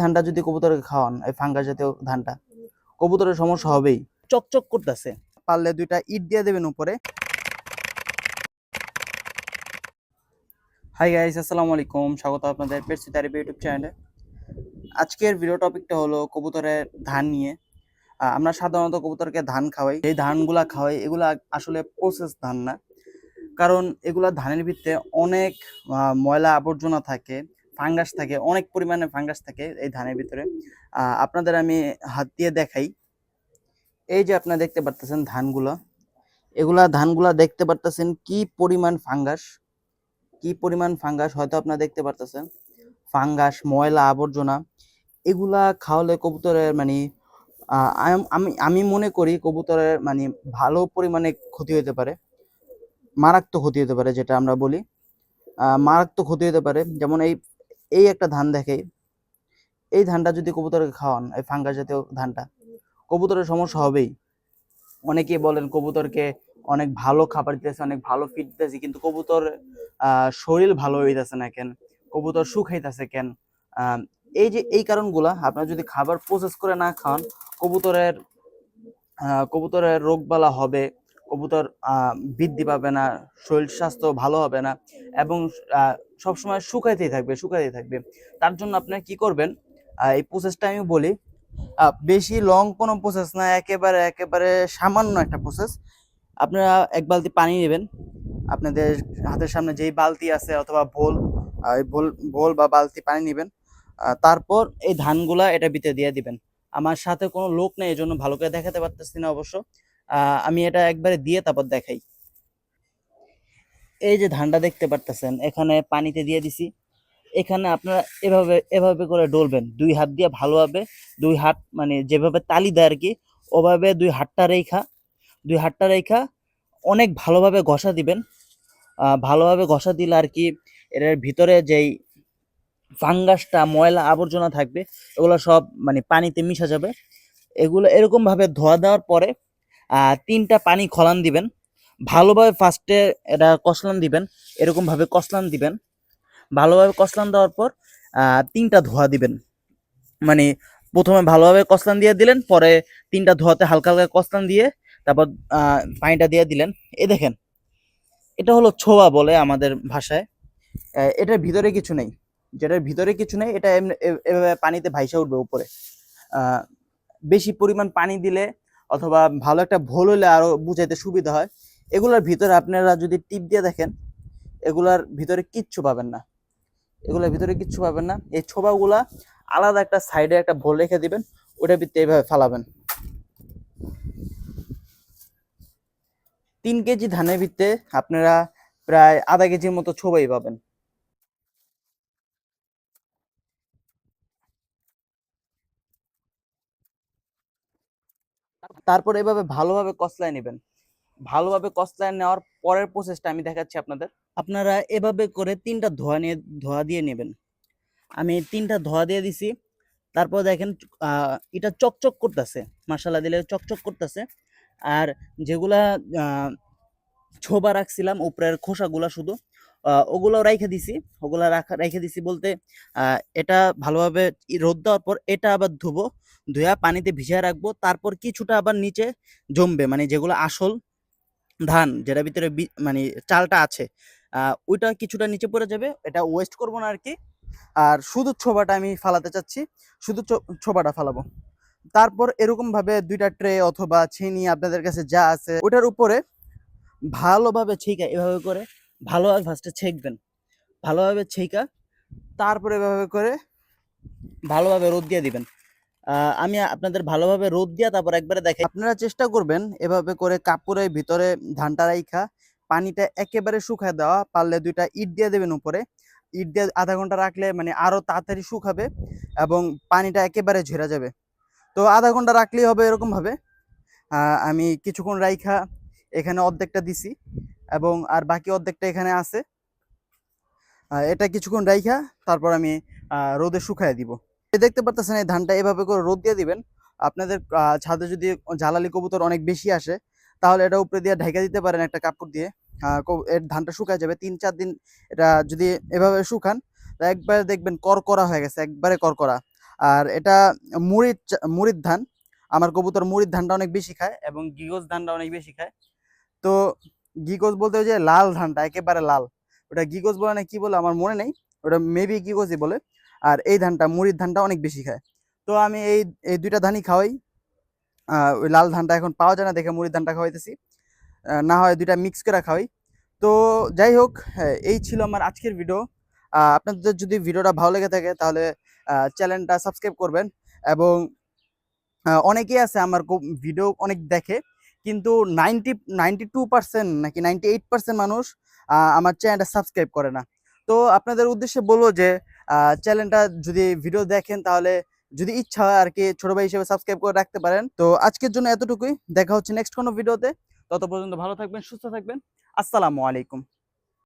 ধানটা যদি কবুতরকে খাওয়ান এই ফাঙ্গাস জাতীয় ধানটা কবুতরের সমস্যা হবেই। চকচক করতেছে। পারলে দুইটা ইট দিয়ে দেবেন উপরে। হাই গাইস আসসালামু আলাইকুম। স্বাগত আপনাদের পেটসি তারিফ ইউটিউব চ্যানেলে আজকের ভিডিও টপিকটা হলো কবুতরের ধান নিয়ে। আমরা সাধারণত কবুতরকে ধান খাওয়াই। এই ধানগুলা খাওয়াই এগুলা আসলে প্রসেস ধান না। কারণ এগুলা ধানের ভিতরে অনেক ময়লা আবর্জনা থাকে। ফাঙ্গাস থাকে, অনেক পরিমাণে ফাঙ্গাস থাকে এই ধানের ভিতরে। আপনাদের আমি হাত দিয়ে দেখাই। এই যে আপনারা দেখতে পারতেছেন ধানগুলা, এগুলা ধানগুলা দেখতে পারতেছেন কি পরিমাণ ফাঙ্গাস কি পরিমাণ ফাঙ্গাস হয়তো আপনারা দেখতে পারতেছেন। ফাঙ্গাস ময়লা, আবর্জনা, এগুলা খাওয়ালে কবুতরের মানে আমি আমি মনে করি কবুতরের মানে ভালো পরিমাণে ক্ষতি হতে পারে, মারাত্মক ক্ষতি হতে পারে যেটা আমরা বলি। মারাত্মক ক্ষতি হতে পারে। যেমন এই এই একটা ধান দেখে। এই ধানটা যদি কবুতরকে খাওয়ান, এই ফাঙ্গাস জাতীয় ধানটা, কবুতরের সমস্যা হবেই। অনেকেই বলেন কবুতরকে অনেক ভালো খাবার দিতেছে, অনেক ভালো ফিড দিতেছে, কিন্তু কবুতর শরীর ভালো হইতেছে না কেন? কবুতর শুকাইতেছে কেন? এই যে, এই কারণগুলা আপনারা যদি খাবার প্রসেস করে না খান, কবুতরের কবুতরের রোগবালা হবে, কবুতর বৃদ্ধি পাবে না, শরীর স্বাস্থ্য ভালো হবে না, এবং সবসময় শুকাইতেই থাকবে শুকাইতেই থাকবে। তার জন্য আপনারা কি করবেন এই প্রসেসটা আমি বলি বেশি লং কোনো প্রসেস না, একেবারে একেবারে সামান্য একটা প্রসেস আপনারা এক বালতি পানি নেবেন। আপনাদের হাতের সামনে যেই বালতি আছে অথবা ভোল বোল বোল বা বালতি পানি নেবেন। তারপর এই ধানগুলা এটা ভিতরে দিয়ে দিবেন। আমার সাথে কোনো লোক নেই এই জন্য ভালো করে দেখাতে পারতেছি না অবশ্য। আমি এটা একবারে দিয়ে তারপর দেখাই। এই যে ধানটা দেখতে পারতেছেন, এখানে পানিতে দিয়ে দিছি। এখানে আপনারা এভাবে এভাবে করে ডলবেন। দুই হাত দিয়ে ভালোভাবে, দুই হাত মানে যেভাবে তালি দেয় আর কি ওভাবে দুই হাতটা রেখা দুই হাতটা রেখা অনেক ভালোভাবে ঘষা দিবেন। ভালোভাবে ঘষা দিলে আর কি এর ভিতরে যেই ফাঙ্গাসটা, ময়লা আবর্জনা থাকবে, এগুলো সব মানে পানিতে মিশা যাবে। এগুলো এরকমভাবে ধোয়া দেওয়ার পরে তিনটা পানি খলান দিবেন। ভালোভাবে ফার্স্টে এটা কসলান দিবেন এরকম ভাবে কসলান দিবেন। ভালোভাবে কসলান দেওয়ার পর তিনটা ধোয়া দিবেন। মানে প্রথমে ভালোভাবে কসলান দিয়ে দিলেন, পরে তিনটা ধোয়াতে হালকা হালকা কসলান দিয়ে তারপর পানিটা দিয়ে দিলেন। এ দেখেন, এটা হলো ছোয়া বলে আমাদের ভাষায়। এটার ভিতরে কিছু নেই। যেটার ভিতরে কিছু নেই, এটা এভাবে পানিতে ভাইসা উঠবে উপরে। বেশি পরিমাণ পানি দিলে অথবা ভালো একটা ভোল হলে আরও বুঝাইতে সুবিধা হয়। এগুলোর ভিতরে আপনারা যদি টিপ দিয়ে দেখেন, এগুলার ভিতরে কিচ্ছু পাবেন না। এগুলোর ভিতরে কিচ্ছু পাবেন না। এই ছোবাগুলা আলাদা একটা সাইডে একটা ভোল রেখে দিবেন, ওটার ভিতরে এইভাবে ফালাবেন। তিন কেজি ধানের ভিতরে আপনারা প্রায় আধা কেজির মতো ছোবাই পাবেন। তারপর এভাবে ভালোভাবে কসলায় নেবেন। ভালোভাবে কসলায় নেওয়ার পরের প্রসেসটা আমি দেখাচ্ছি আপনাদের। আপনারা এভাবে করে তিনটা ধোয়া নিয়ে, ধোয়া দিয়ে নেবেন। আমি তিনটা ধোয়া দিয়ে দিছি। তারপর দেখেন এটা চকচক করতেছে। মশলা দিলে চকচক করতেছে। আর যেগুলা ছোবা রাখছিলাম, উপরের খোসাগুলা শুধু ওগুলো রাইখে দিছি। ওগুলো রাখা রেখে দিছি বলতে এটা ভালোভাবে রোদ দেওয়ার পর এটা আবার ধুবো, ধুয়া পানিতে ভিজিয়ে রাখব। তারপর কিছুটা আবার নিচে জমবে মানে যেগুলো আসল ধান যেটার ভিতরে মানে চালটা আছে ওইটা কিছুটা নিচে পড়ে যাবে, এটা ওয়েস্ট করব না আর কি আর শুধু ছোবাটা আমি ফালাতে চাচ্ছি, শুধু ছোবাটা ফালাবো। তারপর এরকম ভাবে দুইটা ট্রে অথবা ছিনি আপনাদের কাছে যা আছে ওটার উপরে ভালোভাবে ছেঁকা এভাবে করে ভালোভাবে ফার্স্টে ছেঁকবেন। ভালোভাবে ছেঁকা তারপরে এভাবে করে ভালোভাবে রোদ দিয়ে দিবেন। আমি আপনাদের ভালোভাবে রোদ দিয়া তারপর একবারে দেখে আপনারা চেষ্টা করবেন এভাবে করে কাপড়ের ভিতরে ধানটা রাইখা, পানিটা একেবারে শুকায় দেওয়া, পারলে দুইটা ইট দিয়ে দেবেন উপরে। ইট দিয়ে আধা ঘণ্টা রাখলে মানে আরও তাড়াতাড়ি শুকাবে এবং পানিটা একেবারে ঝেরা যাবে। তো আধা ঘণ্টা রাখলেই হবে এরকম ভাবে। আমি কিছুক্ষণ রাইখা, এখানে অর্ধেকটা দিছি এবং আর বাকি অর্ধেকটা এখানে আছে। এটা কিছুক্ষণ রাইখা, তারপর আমি রোদে শুকায় দিব। দেখতে পারতেছেন এই ধানটা এভাবে করে রোদ দিয়ে দিবেন। আপনাদের ছাদে যদি জ্বালালি কবুতর অনেক বেশি আসে, তাহলে এটা উপরে দিয়ে ঢেকে দিতে পারেন একটা কাপড় দিয়ে। এর ধানটা শুকায় যাবে, তিন চার দিন এটা যদি এভাবে শুকান একবারে দেখবেন করকরা হয়ে গেছে, একবারে করকরা। আর এটা মুড়ির মুড়ির ধান, আমার কবুতর মুড়ির ধানটা অনেক বেশি খায় এবং গিগোজ ধানটা অনেক বেশি খায়। তো গিগোজ বলতে যে লাল ধানটা, একেবারে লাল। ওটা গিগোজ বলে না কি বলে আমার মনে নেই, ওটা মেবি গিগোজই বলে। আর এই ধানটা মুড়ির ধানটা অনেক বেশি খায়। তো আমি এই এই দুইটা ধানই খাওয়াই। ওই লাল ধানটা এখন পাওয়া যায় না দেখে মুড়ির ধানটা খাওয়াইতেছি। না হয় দুইটা মিক্স করে খাওয়াই। তো যাই হোক হ্যাঁ, এই ছিল আমার আজকের ভিডিও আপনাদের যদি ভিডিওটা ভালো লেগে থাকে তাহলে চ্যানেলটা সাবস্ক্রাইব করবেন এবং অনেকেই আছে আমার ভিডিও অনেক দেখে কিন্তু নাইনটি নাইনটি টু পার্সেন্ট নাকি নাইনটি এইট পার্সেন্ট মানুষ আমার চ্যানেলটা সাবস্ক্রাইব করে না। তো আপনাদের উদ্দেশ্যে বলব যে চ্যানেলটা যদি ভিডিও দেখেন তাহলে যদি ইচ্ছা হয় আর কি ছোট ভাই হিসেবে সাবস্ক্রাইব করে রাখতে পারেন। তো আজকের জন্য এতটুকুই। দেখা হচ্ছে নেক্সট কোনো ভিডিওতে তত পর্যন্ত ভালো থাকবেন, সুস্থ থাকবেন। আসসালামু আলাইকুম।